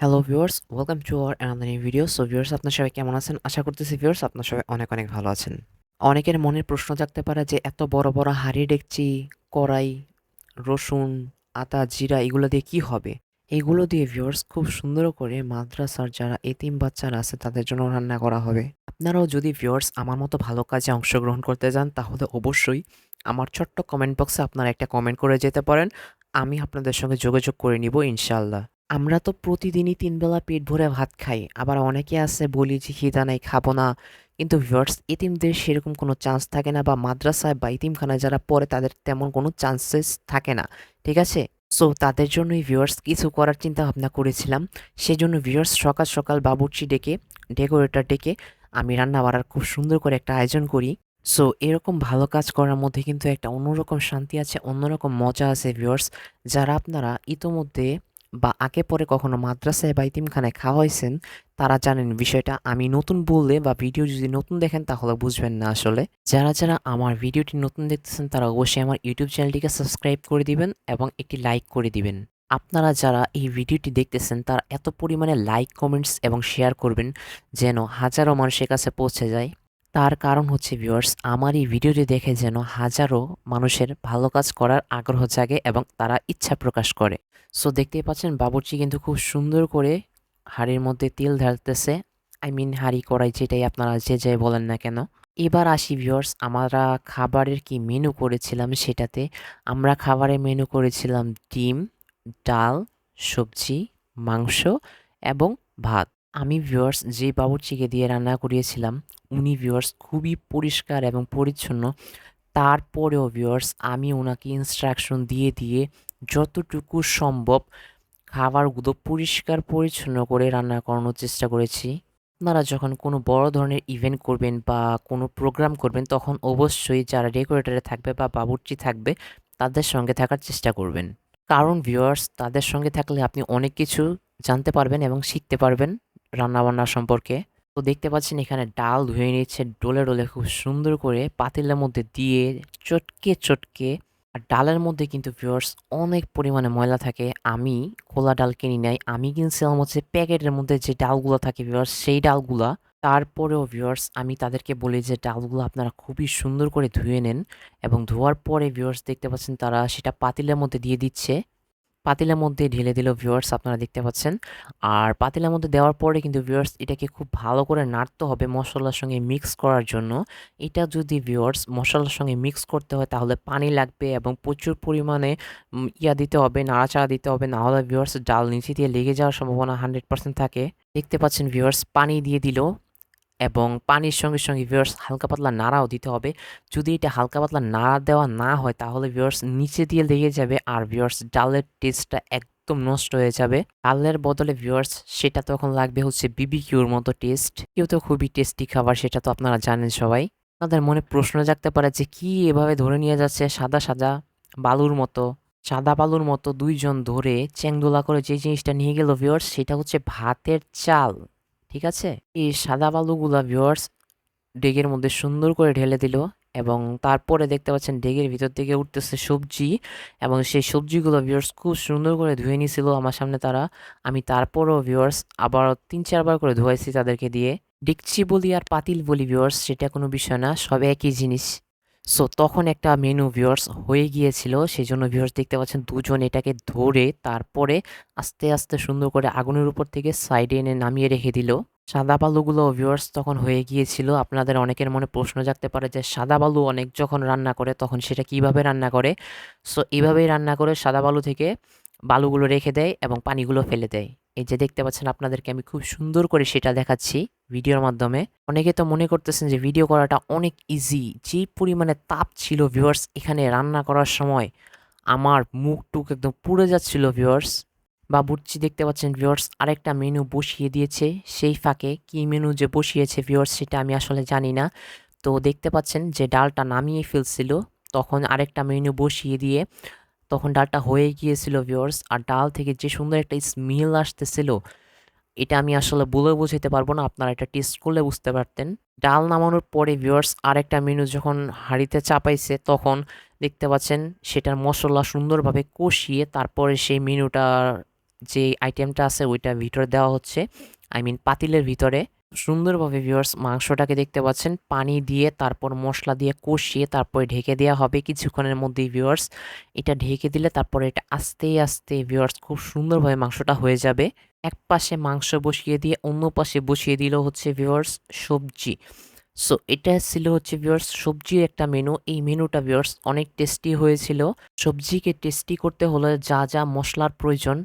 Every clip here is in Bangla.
Hello viewers welcome to our another new video so viewers আপনার সবাই কেমন আছেন? আশা করতেছি ভিউয়ার্স আপনার সবাই অনেক অনেক ভালো আছেন। অনেকের মনের প্রশ্ন থাকতে পারে যে, এত বড় বড় হাঁড়ি ডেকচি কড়াই, রসুন আতা জিরা, এগুলো দিয়ে কি হবে? এগুলো দিয়ে ভিউয়ার্স খুব সুন্দর করে মাদ্রাসার যারা এতিম বাচ্চারা আছে, তাদের জন্য রান্না করা হবে। আপনারাও যদি ভিউয়ার্স আমার মতো ভালো কাজে অংশগ্রহণ করতে যান তাহলে অবশ্যই আমার ছোট্ট কমেন্ট বক্সে আপনারা একটা কমেন্ট করে যেতে পারেন। আমি আপনাদের সঙ্গে যোগাযোগ করে নিব ইনশাল্লাহ আমরা তো প্রতিদিনই তিনবেলা পেট ভরে ভাত খাই। আবার অনেকে আছে বলি যে, খিদা নাই, খাব না। কিন্তু ভিউয়ার্স, এতিমদের সেরকম কোনো চান্স থাকে না বা মাদ্রাসায় বা এতিমখানায় যারা পড়ে, তাদের তেমন কোনো চান্সেস থাকে না। ঠিক আছে? সো তাদের জন্যই ভিউয়ার্স কিছু করার চিন্তা ভাবনা করেছিলাম। সেজন্য ভিউয়ার্স, সকাল সকাল বাবুর্চি ডেকে, ডেকোরেটর ডেকে আমি রান্না বাড়ার খুব সুন্দর করে একটা আয়োজন করি। সো এরকম ভালো কাজ করার মধ্যে কিন্তু একটা অন্যরকম শান্তি আছে, অন্যরকম মজা আছে ভিউয়ার্স। যারা আপনারা ইতোমধ্যে বা আগে পরে কখনো মাদ্রাসায় বা ইতিমখানায় খাওয়া হয়েছেন, তারা জানেন বিষয়টা। আমি নতুন বললে বা ভিডিও যদি নতুন দেখেন তাহলে বুঝবেন না আসলে। যারা যারা আমার ভিডিওটি নতুন দেখতেছেন, তারা অবশ্যই আমার ইউটিউব চ্যানেলটিকে সাবস্ক্রাইব করে দিবেন এবং একটি লাইক করে দিবেন। আপনারা যারা এই ভিডিওটি দেখতেছেন, তারা এত পরিমাণে লাইক, কমেন্টস এবং শেয়ার করবেন যেন হাজারো মানুষের কাছে পৌঁছে যায়। তার কারণ হচ্ছে, ভিউয়ার্স, আমার এই ভিডিওটি দেখে যেন হাজারো মানুষের ভালো কাজ করার আগ্রহ জাগে এবং তারা ইচ্ছা প্রকাশ করে। সো দেখতেই পাচ্ছেন বাবুর্চি কিন্তু খুব সুন্দর করে হাঁড়ির মধ্যে তেল ঢালতেছে। আই মিন হাঁড়ি, কড়াই যেটাই আপনারা যে যাই বলেন না কেন। এবার আসি ভিউয়ার্স আমরা খাবারের কি মেনু করেছিলাম সেটাতে? আমরা খাবারের মেনু করেছিলাম ডিম, ডাল, সবজি, মাংস এবং ভাত। আমি ভিউয়ার্স যে বাবুর্চিকে দিয়ে রান্না করিয়েছিলাম, উনি ভিউয়ার্স খুবই পরিষ্কার এবং পরিচ্ছন্ন। তারপরেও ভিউয়ার্স আমি ওনাকে ইনস্ট্রাকশন দিয়ে দিয়ে যতটুকু সম্ভব খাবারগুলো পরিষ্কার পরিচ্ছন্ন করে রান্না করানোর চেষ্টা করেছি। আপনারা যখন কোনো বড় ধরনের ইভেন্ট করবেন বা কোনো প্রোগ্রাম করবেন, তখন অবশ্যই যারা ডেকোরেটরে থাকবে বা বাবুর্চি থাকবে, তাদের সঙ্গে থাকার চেষ্টা করবেন। কারণ ভিউয়ার্স তাদের সঙ্গে থাকলে আপনি অনেক কিছু জানতে পারবেন এবং শিখতে পারবেন রান্নাবান্না সম্পর্কে। তো দেখতে পাচ্ছেন এখানে ডাল ধুয়ে নিচ্ছে ডোলে ডোলে খুব সুন্দর করে পাতিলের মধ্যে দিয়ে চটকে চটকে আর ডালের মধ্যে কিন্তু ভিউয়ার্স অনেক পরিমাণে ময়লা থাকে। আমি খোলা ডাল কিনি নাই, আমি কিনছিলাম হচ্ছে প্যাকেটের মধ্যে যে ডালগুলো থাকে ভিউয়ার্স সেই ডালগুলা। তারপরেও ভিউয়ার্স আমি তাদেরকে বলি যে ডালগুলো আপনারা খুবই সুন্দর করে ধুয়ে নেন এবং ধোয়ার পরে ভিউয়ার্স দেখতে পাচ্ছেন তারা সেটা পাতিলের মধ্যে দিয়ে দিচ্ছে। পাতিলের মধ্যে ঢেলে দিল ভিউয়ার্স আপনারা দেখতে পাচ্ছেন। আর পাতিলের মধ্যে দেওয়ার পরে কিন্তু ভিউয়ার্স এটাকে খুব ভালো করে নাড়তে হবে মশলার সঙ্গে মিক্স করার জন্য। এটা যদি ভিউয়ার্স মশলার সঙ্গে মিক্স করতে হয়, তাহলে পানি লাগবে এবং প্রচুর পরিমাণে ইয়া দিতে হবে, নাড়াচাড়া দিতে হবে। না হলে ভিউয়ার্স ডাল নিচে দিয়ে লেগে যাওয়ার সম্ভাবনা হান্ড্রেড পার্সেন্ট থাকে। দেখতে পাচ্ছেন ভিউয়ার্স পানি দিয়ে দিল। এবং পানির সঙ্গে সঙ্গে ভিউয়ার্স হালকা পাতলা নাড়াও দিতে হবে। যদি এটা হালকা পাতলা নাড়া দেওয়া না হয়, তাহলে ভিউয়ার্স নিচে দিয়ে লেগে যাবে আর ভিউয়ার্স ডালের টেস্টটা একদম নষ্ট হয়ে যাবে। ডালের বদলে ভিউয়ার্স সেটা তখন লাগবে হচ্ছে বিবিকিউর মতো টেস্ট কেউ তো খুবই টেস্টি খাবার, সেটা তো আপনারা জানেন সবাই। আপনাদের মনে প্রশ্ন জাগতে পারে যে কি এভাবে ধরে নিয়ে যাচ্ছে সাদা সাদা বালুর মতো, সাদা বালুর মতো দুইজন ধরে চ্যাংদোলা করে যে জিনিসটা নিয়ে গেল ভিউয়ার্স সেটা হচ্ছে ভাতের চাল। ঠিক আছে? এই সাদা বালুগুলা ভিউয়ার্স ডেগের মধ্যে সুন্দর করে ঢেলে দিল এবং তারপরে দেখতে পাচ্ছেন ডেগের ভিতর থেকে উঠতেছে সবজি এবং সেই সবজিগুলো ভিউয়ার্স খুব সুন্দর করে ধুয়ে নিয়েছিল আমার সামনে তারা। আমি তারপরও ভিউয়ার্স আবার তিন চারবার করে ধুয়াইছি তাদেরকে দিয়ে। ডেকচি বলি আর পাতিল বলি ভিউয়ার্স সেটা কোনো বিষয় না, সব একই জিনিস। সো তখন একটা মেনু ভিউয়ার্স হয়ে গিয়েছিল। সেই জন্য ভিউয়ার্স দেখতে পাচ্ছেন দুজন এটাকে ধরে তারপরে আস্তে আস্তে সুন্দর করে আগুনের উপর থেকে সাইডে এনে নামিয়ে রেখে দিল। সাদা বালুগুলো ভিউয়ার্স তখন হয়ে গিয়েছিল। আপনাদের অনেকের মনে প্রশ্ন জাগতে পারে যে, সাদা বালু অনেক যখন রান্না করে তখন সেটা কীভাবে রান্না করে? সো এইভাবেই রান্না করে সাদা বালু থেকে বালুগুলো রেখে দেয় এবং পানিগুলো ফেলে দেয়। এই যে দেখতে পাচ্ছেন আপনাদেরকে আমি খুব সুন্দর করে সেটা দেখাচ্ছি ভিডিওর মাধ্যমে। অনেকে তো মনে করতেছেন যে ভিডিও করাটা অনেক ইজি যে পরিমাণে তাপ ছিল ভিউয়ার্স এখানে রান্না করার সময় আমার মুখ টুক একদম পুড়ে যাচ্ছিল ভিউয়ার্স বা বুটছি দেখতে পাচ্ছেন ভিউয়ার্স আরেকটা মেনু বসিয়ে দিয়েছে, সেই ফাঁকে কি মেনু যে বসিয়েছে ভিউয়ার্স সেটা আমি আসলে জানি না। তো দেখতে পাচ্ছেন যে ডালটা নামিয়ে ফেলছিল, তখন আরেকটা মেনু বসিয়ে দিয়ে তখন ডালটা হয়ে গিয়েছিল ভিউয়ার্স আর ডাল থেকে যে সুন্দর একটা স্মেল আসতেছিল, এটা আমি আসলে বলে বোঝাতে পারব না। আপনারা এটা টেস্ট করলে বুঝতে পারতেন। ডাল নামানোর পরে ভিউয়ার্স আরেকটা মেনু যখন হাঁড়িতে চাপাইছে, তখন দেখতে পাচ্ছেন সেটার মশলা সুন্দরভাবে কষিয়ে তারপরে সেই মেনুটার যে আইটেমটা আছে ওইটা ভিতরে দেওয়া হচ্ছে। আই মিন পাতিলের ভিতরে। সুন্দরভাবে ভিউয়ার্স মাংসটাকে দেখতে পাচ্ছেন। পানি দিয়ে, তারপর মশলা দিয়ে কষিয়ে, তারপরে ঢেকে দেওয়া হবে কিছুক্ষণের মধ্যেই ভিউয়ার্স এটা ঢেকে দিলে তারপরে এটা আস্তে আস্তে ভিউয়ার্স খুব সুন্দরভাবে মাংসটা হয়ে যাবে। এক পাশে মাংস বসিয়ে দিয়ে, অন্য পাশে বসিয়ে দিল হচ্ছে ভিউয়ার্স সবজি। সো এটা ছিল হচ্ছে ভিউয়ার্স সবজির একটা মেনু এই মেনুটা ভিউয়ার্স অনেক টেস্টি হয়েছিল। সবজিকে টেস্টি করতে হলে যা যা মশলার প্রয়োজন,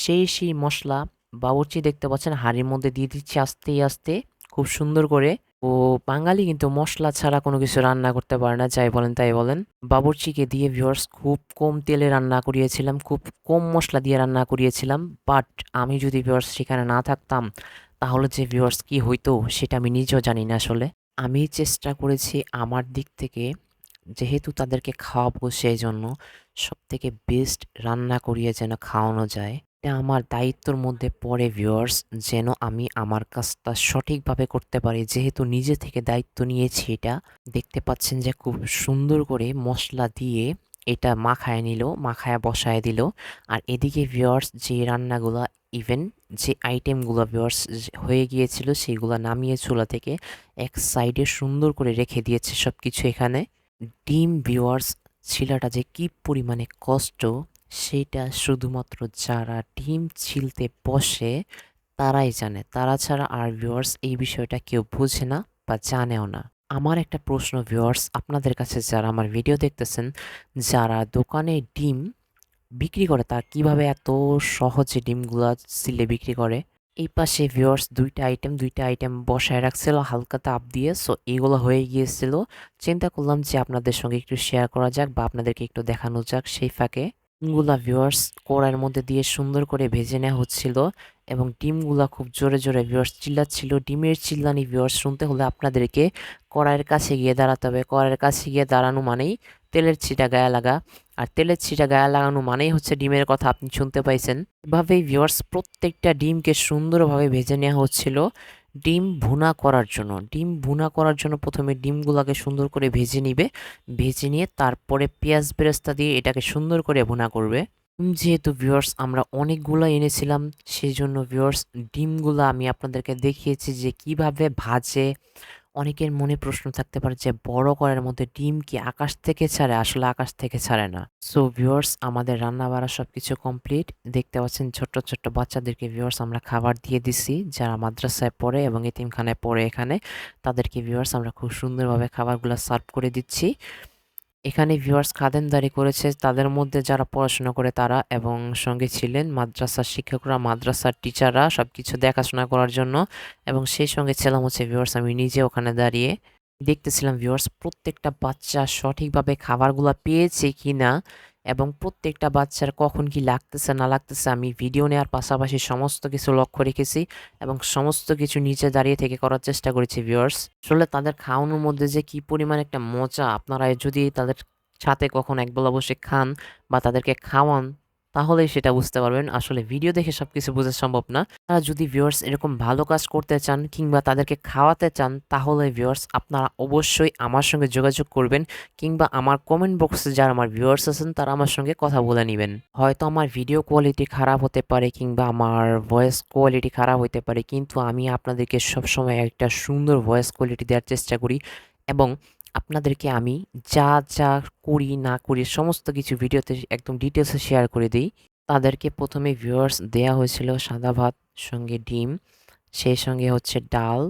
সেই সেই মশলা বাবুর্চি দেখতে পাচ্ছেন, হাঁড়ির মধ্যে দিয়ে দিচ্ছে আস্তে আস্তে, খুব সুন্দর করে। ও বাঙালি কিন্তু মশলা ছাড়া কোনো কিছু রান্না করতে পারে না, যাই বলেন তাই বলেন। বাবুর্চিকে দিয়ে ভিউয়ার্স খুব কম তেলে রান্না করিয়েছিলাম, খুব কম মশলা দিয়ে রান্না করিয়েছিলাম। বাট আমি যদি ভিউয়ার্স সেখানে না থাকতাম, তাহলে যে ভিউয়ার্স কি হইতো, সেটা আমি নিজেও জানি না আসলে। আমি চেষ্টা করেছি আমার দিক থেকে, যেহেতু তাদেরকে খাওয়াবো সেই জন্য সব থেকে বেস্ট রান্না করিয়ে যেন খাওয়ানো যায়। এটা আমার দায়িত্বর মধ্যে পড়ে ভিউয়ার্স যেন আমি আমার কাজটা সঠিকভাবে করতে পারি। যেহেতু নিজে থেকে দায়িত্ব নিয়েছি এটা, দেখতে পাচ্ছেন যে খুব সুন্দর করে মশলা দিয়ে এটা মাখায় নিল, মাখায় বসায় দিল। আর এদিকে ভিউয়ার্স যে রান্নাগুলো ইভেন যে আইটেমগুলো ভিউয়ার্স হয়ে গিয়েছিল সেইগুলো নামিয়ে চুলা থেকে এক সাইডে সুন্দর করে রেখে দিয়েছে সব কিছু এখানে। ডিম ভিউয়ার্স ছিলাটা যে কি পরিমাণে কষ্ট সেটা শুধুমাত্র যারা ডিম ছিলতে বসে, তারাই জানে। তারা ছাড়া আর ভিউয়ার্স এই বিষয়টা কেউ বোঝে না বা জানেও না। আমার একটা প্রশ্ন ভিউয়ার্স আপনাদের কাছে যারা আমার ভিডিও দেখতেছেন, যারা দোকানে ডিম বিক্রি করে, তার কীভাবে এত সহজে ডিমগুলো সিলে বিক্রি করে? এই পাশে ভিউয়ার্স দুইটা আইটেম দুইটা আইটেম বসায় রাখছিল, হালকা তাপ দিয়ে সো এগুলো হয়ে গিয়েছিল। চিন্তা করলাম যে আপনাদের সঙ্গে একটু শেয়ার করা যাক বা আপনাদেরকে একটু দেখানো যাক সেই ফাঁকে। ডিমগুলা ভিউয়ার্স কড়াইয়ের মধ্যে দিয়ে সুন্দর করে ভেজে নেওয়া হচ্ছিল এবং ডিমগুলা খুব জোরে জোরে ভিউয়ার্স চিল্লাচ্ছিল। ডিমের চিল্লানি ভিউয়ার্স শুনতে হলে আপনাদেরকে কড়াইয়ের কাছে গিয়ে দাঁড়াতে হবে। কড়াইয়ের কাছে গিয়ে দাঁড়ানো মানেই তেলের ছিটা গায়ে লাগা। আর তেলের ছিটা গায়ে লাগানো মানেই হচ্ছে ডিমের কথা আপনি শুনতে পাইছেন। এভাবেই ভিউয়ার্স প্রত্যেকটা ডিমকে সুন্দরভাবে ভেজে নেওয়া হচ্ছিল। ডিম ভুনা করার জন্য, ডিম ভুনা করার জন্য প্রথমে ডিমগুলোকে সুন্দর করে ভেজে নিবে। ভেজে নিয়ে তারপরে পেঁয়াজ বেরেস্তা দিয়ে এটাকে সুন্দর করে ভুনা করবে। যেহেতু ভিউয়ার্স আমরা অনেকগুলো এনেছিলাম সেই জন্য ভিউয়ার্স ডিমগুলো আমি আপনাদেরকে দেখিয়েছি যে কীভাবে ভাজে অনেকের মনে প্রশ্ন থাকতে পারে যে, বড় করার মধ্যে ডিম কি আকাশ থেকে ছাড়ে? আসলে আকাশ থেকে ছাড়ে না। সো ভিউয়ার্স আমাদের রান্না বাড়া সব কিছু কমপ্লিট দেখতে পাচ্ছেন ছোট্ট ছোট্ট বাচ্চাদেরকে ভিউয়ার্স আমরা খাবার দিয়ে দিছি। যারা মাদ্রাসায় পড়ে এবং এতিমখানায় পড়ে এখানে, তাদেরকে ভিউয়ার্স আমরা খুব সুন্দরভাবে খাবারগুলো সার্ভ করে দিচ্ছি। এখানে ভিউয়ার্স খাদেমদারি করেছে তাদের মধ্যে যারা পড়াশোনা করে তারা এবং সঙ্গে ছিলেন মাদ্রাসার শিক্ষকরা, মাদ্রাসার টিচাররা সব কিছু দেখাশোনা করার জন্য এবং সেই সঙ্গে ছিলাম হচ্ছে ভিউয়ার্স আমি নিজে ওখানে দাঁড়িয়ে দেখতেছিলাম ভিউয়ার্স প্রত্যেকটা বাচ্চা সঠিকভাবে খাবারগুলো পেয়েছে কি না এবং প্রত্যেকটা বাচ্চার কখন কি লাগতেছে, না লাগতেছে, আমি ভিডিও নেওয়ার পাশাপাশি সমস্ত কিছু লক্ষ্য রেখেছি এবং সমস্ত কিছু নিচে দাঁড়িয়ে থেকে করার চেষ্টা করেছি ভিউয়ার্স আসলে তাদের খাওয়ানোর মধ্যে যে কি পরিমাণ একটা মজা, আপনারা যদি তাদের সাথে কখন একবেলা বসে খান বা তাদেরকে খাওয়ান তাহলেই সেটা বুঝতে পারবেন। আসলে ভিডিও দেখে সব কিছু বোঝা সম্ভব না। তারা যদি ভিউয়ার্স এরকম ভালো কাজ করতে চান কিংবা তাদেরকে খাওয়াতে চান, তাহলে ভিউয়ার্স আপনারা অবশ্যই আমার সঙ্গে যোগাযোগ করবেন কিংবা আমার কমেন্ট বক্সে যারা আমার ভিউয়ার্স আছেন, তারা আমার সঙ্গে কথা বলে নেবেন। হয়তো আমার ভিডিও কোয়ালিটি খারাপ হতে পারে কিংবা আমার ভয়েস কোয়ালিটি খারাপ হতে পারে, কিন্তু আমি আপনাদেরকে সবসময় একটা সুন্দর ভয়েস কোয়ালিটি দেওয়ার চেষ্টা করি এবং আপনাদেরকে আমি যা যা করি, না করি সমস্ত কিছু ভিডিওতে একদম ডিটেলসে শেয়ার করে দিই। তাদেরকে প্রথমে ভিউয়ার্স দেয়া হয়েছিল সাদা ভাত, সঙ্গে ডিম, সেই সঙ্গে হচ্ছে ডাল,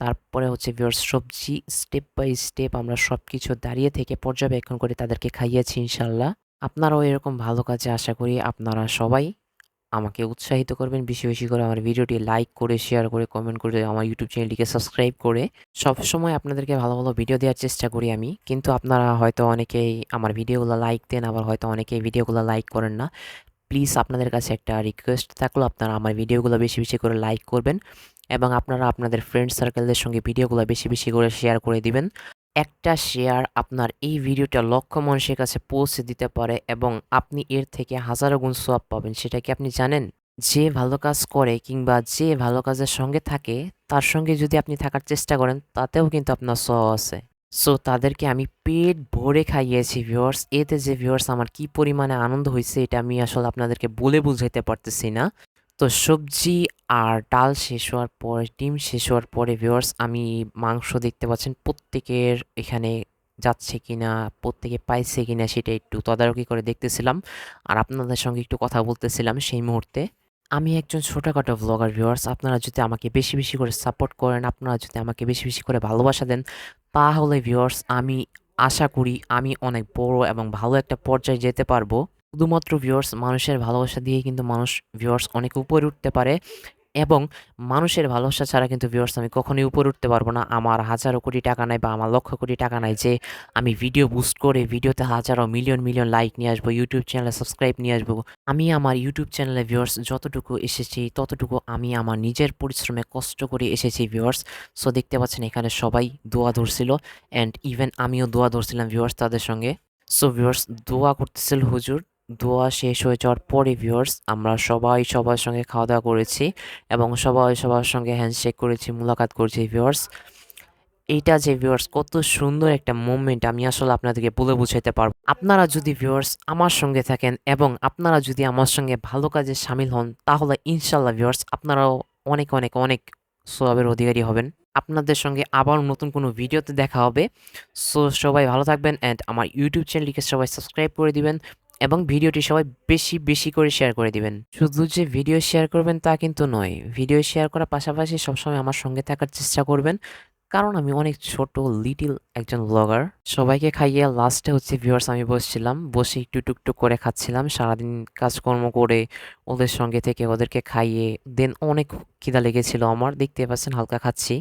তারপরে হচ্ছে ভিউয়ার্স সবজি স্টেপ বাই স্টেপ আমরা সব কিছু দাঁড়িয়ে থেকে পর্যবেক্ষণ করে তাদেরকে খাইয়েছি ইনশাল্লাহ আপনারাও এরকম ভালো কাজে আশা করি আপনারা সবাই আমাকে উৎসাহিত করবেন, বেশি বেশি করে আমার ভিডিওটি লাইক করে শেয়ার করে কমেন্ট করে আমার ইউটিউব চ্যানেলটিকে সাবস্ক্রাইব করে সব সময় আপনাদেরকে ভালো ভালো ভিডিও দেওয়ার চেষ্টা করি আমি। কিন্তু আপনারা হয়তো অনেকেই আমার ভিডিওগুলো লাইক দেন, আবার হয়তো অনেকেই ভিডিওগুলো লাইক করেন না। প্লিজ আপনাদের কাছে একটা রিকোয়েস্ট থাকল, আপনারা আমার ভিডিওগুলো বেশি বেশি করে লাইক করবেন এবং আপনারা আপনাদের ফ্রেন্ড সার্কেলদের সঙ্গে ভিডিওগুলো বেশি বেশি করে শেয়ার করে দিবেন। একটা শেয়ার আপনার এই ভিডিওটা লক্ষ মানুষের কাছে পৌঁছে দিতে পারে এবং আপনি এর থেকে হাজারো গুণ সোয়াব পাবেন, সেটা কি আপনি জানেন যে ভালো কাজ করে কিংবা যে ভালো কাজের সঙ্গে থাকে, তার সঙ্গে যদি আপনি থাকার চেষ্টা করেন, তাতেও কিন্তু আপনার সোয়াব আছে সো তাদেরকে আমি পেট ভরে খাইয়েছি ভিউয়ার্স। এতে যে ভিউয়ার্স আমার কি পরিমাণে আনন্দ হয়েছে এটা আমি আসলে আপনাদেরকে বলে বুঝাইতে পারতেছি না। তো সবজি আর ডাল শেষ হওয়ার পরে, ডিম শেষ হওয়ার পরে ভিউয়ার্স আমি মাংস দেখতে পাচ্ছেন প্রত্যেকের এখানে যাচ্ছে কিনা, প্রত্যেকে পাইছে কি না সেটা একটু তদারকি করে দেখতেছিলাম। আর আপনাদের সঙ্গে একটু কথা বলতেছিলাম সেই মুহূর্তে। আমি একজন ছোটোখাটো ভ্লগার ভিউয়ার্স। আপনারা যদি আমাকে বেশি, বেশি করে সাপোর্ট করেন, আপনারা যদি আমাকে বেশি, বেশি করে ভালোবাসা দেন, তাহলে ভিউয়ার্স আমি আশা করি আমি অনেক বড় এবং ভালো একটা পর্যায়ে যেতে পারব। শুধুমাত্র ভিউয়ার্স মানুষের ভালোবাসা দিয়েই কিন্তু মানুষ ভিউয়ার্স অনেক উপরে উঠতে পারে এবং মানুষের ভালোবাসা ছাড়া কিন্তু ভিউয়ার্স আমি কখনোই উপরে উঠতে পারব না। আমার হাজারো কোটি টাকা নাই বা আমার লক্ষ কোটি টাকা নাই যে আমি ভিডিও বুস্ট করে ভিডিওতে হাজারো মিলিয়ন, মিলিয়ন লাইক নিয়ে আসব, ইউটিউব চ্যানেলে সাবস্ক্রাইব নিয়ে আসব। আমি আমার ইউটিউব চ্যানেলে ভিউয়ার্স যতটুকু এসেছি ততটুকু আমি আমার নিজের পরিশ্রমে কষ্ট করে এসেছি ভিউয়ার্স। সো দেখতে পাচ্ছেন এখানে সবাই দোয়া ধরছিল অ্যান্ড ইভেন আমিও দোয়া ধরছিলাম ভিউয়ার্স তাদের সঙ্গে। সো ভিউয়ার্স দোয়া করতেছিল হুজুর। দোয়া শেষ হয়ে যাওয়ার পরে ভিউয়ার্স আমরা সবাই সবার সঙ্গে খাওয়া-দাওয়া করেছি এবং সবাই সবার সঙ্গে হ্যান্ডশেক করেছি, মুলাকাত করেছি ভিউয়ার্স। এইটা যে ভিউয়ার্স কত সুন্দর একটা মুভমেন্ট আমি আসলে আপনাদেরকে বলে বুঝাইতে পারব আপনারা যদি ভিউয়ার্স আমার সঙ্গে থাকেন এবং আপনারা যদি আমার সঙ্গে ভালো কাজে সামিল হন তাহলে ইনশাল্লাহ ভিউয়ার্স আপনারাও অনেক, অনেক, অনেক সোয়াবের অধিকারী হবেন। আপনাদের সঙ্গে আবার নতুন কোনো ভিডিওতে দেখা হবে। সো সবাই ভালো থাকবেন অ্যান্ড আমার ইউটিউব চ্যানেলটিকে সবাই সাবস্ক্রাইব করে দিবেন এবং ভিডিওটি সবাই বেশি, বেশি করে শেয়ার করে দিবেন। শুধু যে ভিডিও শেয়ার করবেন তা কিন্তু নয়। ভিডিও শেয়ার করার পাশাপাশি সবসময় আমার সঙ্গে থাকার চেষ্টা করবেন। কারণ আমি অনেক ছোট লিটল একজন ব্লগার। সবাইকে খাইয়ে লাস্টে হচ্ছে ভিউয়ার্স আমি বসছিলাম। বসে একটু টুকটুক করে খাচ্ছিলাম। সারাদিন কাজকর্ম করে ওদের সঙ্গে থেকে ওদেরকে খাইয়ে দেন অনেক খিদা লেগেছিল আমার। দেখতে পাচ্ছেন হালকা খাচ্ছি।